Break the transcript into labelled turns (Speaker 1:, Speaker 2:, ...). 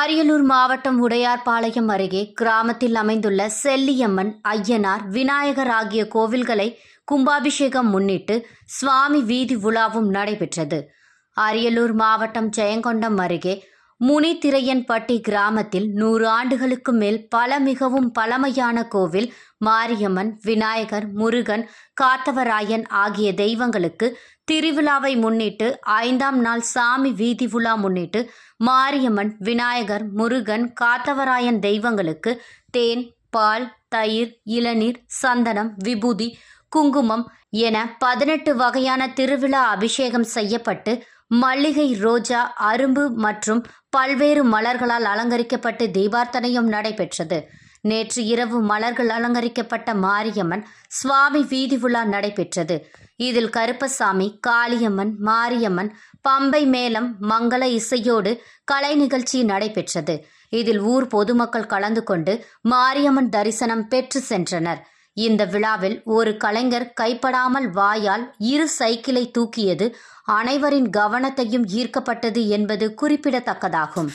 Speaker 1: அரியலூர் மாவட்டம் உடையார்பாளையம் அருகே கிராமத்தில் அமைந்துள்ள செல்லியம்மன் ஐயனார் விநாயகர் ஆகிய கோவில்களை கும்பாபிஷேகம் முன்னிட்டு சுவாமி வீதி உலாவும் நடைபெற்றது. அரியலூர் மாவட்டம் ஜெயங்கொண்டம் அருகே முனித்திரையன்பட்டி கிராமத்தில் நூறு ஆண்டுகளுக்கு மேல் பல மிகவும் பழமையான கோவில் மாரியம்மன் விநாயகர் முருகன் காத்தவராயன் ஆகிய தெய்வங்களுக்கு திருவிழாவை முன்னிட்டு ஐந்தாம் நாள் சாமி வீதி உலா முன்னிட்டு மாரியம்மன் விநாயகர் முருகன் காத்தவராயன் தெய்வங்களுக்கு தேன் பால் தயிர் இளநீர் சந்தனம் விபூதி குங்குமம் என பதினெட்டு வகையான திருவிழா அபிஷேகம் செய்யப்பட்டு மல்லிகை ரோஜா அரும்பு மற்றும் பல்வேறு மலர்களால் அலங்கரிக்கப்பட்டு தீபார்த்தனையும் நடைபெற்றது. நேற்று இரவு மலர்கள் அலங்கரிக்கப்பட்ட மாரியம்மன் சுவாமி வீதி உலா நடைபெற்றது. இதில் கருப்பசாமி காளியம்மன் மாரியம்மன் பம்பை மேளம் மங்கள இசையோடு கலை நிகழ்ச்சி நடைபெற்றது. இதில் ஊர் பொதுமக்கள் கலந்து கொண்டு மாரியம்மன் தரிசனம் பெற்று சென்றனர். இந்த விழாவில் ஒரு கலைஞர் கைப்படாமல் வாயால் இரு சைக்கிளை தூக்கியது அனைவரின் கவனத்தையும் ஈர்க்கப்பட்டது என்பது குறிப்பிடத்தக்கதாகும்.